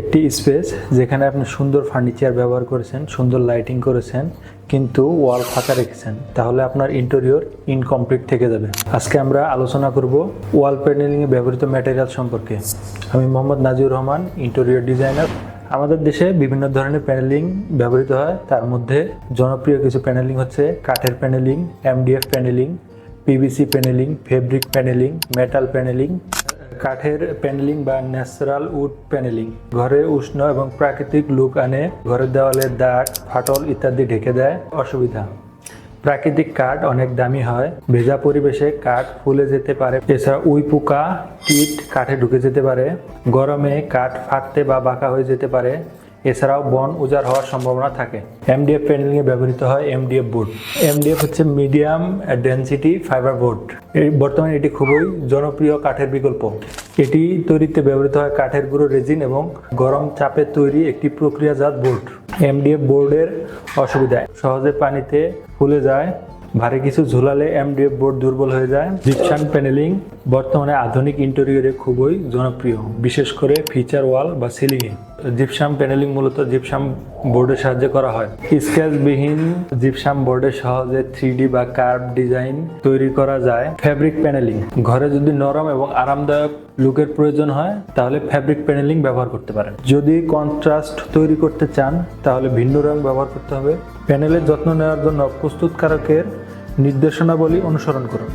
একটি স্পেস যেখানে আপনি সুন্দর ফার্নিচার ব্যবহার করেছেন, সুন্দর লাইটিং করেছেন, কিন্তু ওয়াল ফাঁকা রেখেছেন। তাহলে আপনার ইন্টেরিয়র ইনকমপ্লিট থেকে যাবে। আজকে আমরা আলোচনা করব ওয়াল প্যানেলিংয়ে ব্যবহৃত ম্যাটেরিয়াল সম্পর্কে। আমি মোহাম্মদ নাজিউর রহমান, ইন্টেরিয়র ডিজাইনার। আমাদের দেশে বিভিন্ন ধরনের প্যানেলিং ব্যবহৃত হয়। তার মধ্যে জনপ্রিয় কিছু প্যানেলিং হচ্ছে কাঠের panelling, MDF panelling, PVC panelling, fabric panelling, metal panelling কাঠের প্যানেলিং বা ন্যাচারাল উড প্যানেলিং ঘরে উষ্ণ এবং প্রাকৃতিক লুক আনে, ঘরের দেওয়ালে দাগ, ফাটল ইত্যাদি ঢেকে দেয়, অসুবিধা। প্রাকৃতিক কাঠ অনেক দামি হয়, ভেজা পরিবেশে কাঠ ফুলে যেতে পারে। এছাড়া উই পোকা, কীট কাঠে ঢুকে যেতে পারে। গরমে কাঠ ফাটতে বা বাঁকা হয়ে যেতে পারে। এছাড়াও বন উজাড় হওয়ার সম্ভাবনা থাকে। এমডিএফ প্যানেলিং এ ব্যবহৃত হয় এমডিএফ বোর্ড এমডিএফ হচ্ছে মিডিয়াম ডেনসিটি ফাইবার বোর্ড বর্তমানে এটি খুবই জনপ্রিয় কাঠের বিকল্প। এটি তৈরিতে ব্যবহৃত হয় কাঠের গুঁড়ো রেজিন এবং গরম চাপে তৈরি একটি প্রক্রিয়াজাত বোর্ড এমডিএফ বোর্ডের অসুবিধা, সহজে পানিতে ফুলে যায়, ভারী কিছু ঝুলালে এমডিএফ বোর্ড দুর্বল হয়ে যায়। জিপসান প্যানেলিং বর্তমানে আধুনিক ইন্টেরিয়রে খুবই জনপ্রিয়, বিশেষ করে ফিচার ওয়াল বা সিলিংয়ে জিপসাম প্যানেলিং মূলত জিপসাম বোর্ডের সাহায্যে করা হয়। স্কেচবিহীন জিপসাম বোর্ডে সহজে থ্রি বা কার্ভ ডিজাইন তৈরি করা যায়। ফ্যাব্রিক প্যানেলিং ঘরে যদি নরম এবং আরামদায়ক লুকের প্রয়োজন হয়, তাহলে ফ্যাব্রিক প্যানেলিং ব্যবহার করতে পারেন। যদি কন্ট্রাস্ট তৈরি করতে চান, তাহলে ভিন্ন রং ব্যবহার করতে হবে। প্যানেলের যত্ন নেওয়ার জন্য প্রস্তুতকারকের নির্দেশনাবলী অনুসরণ করুন।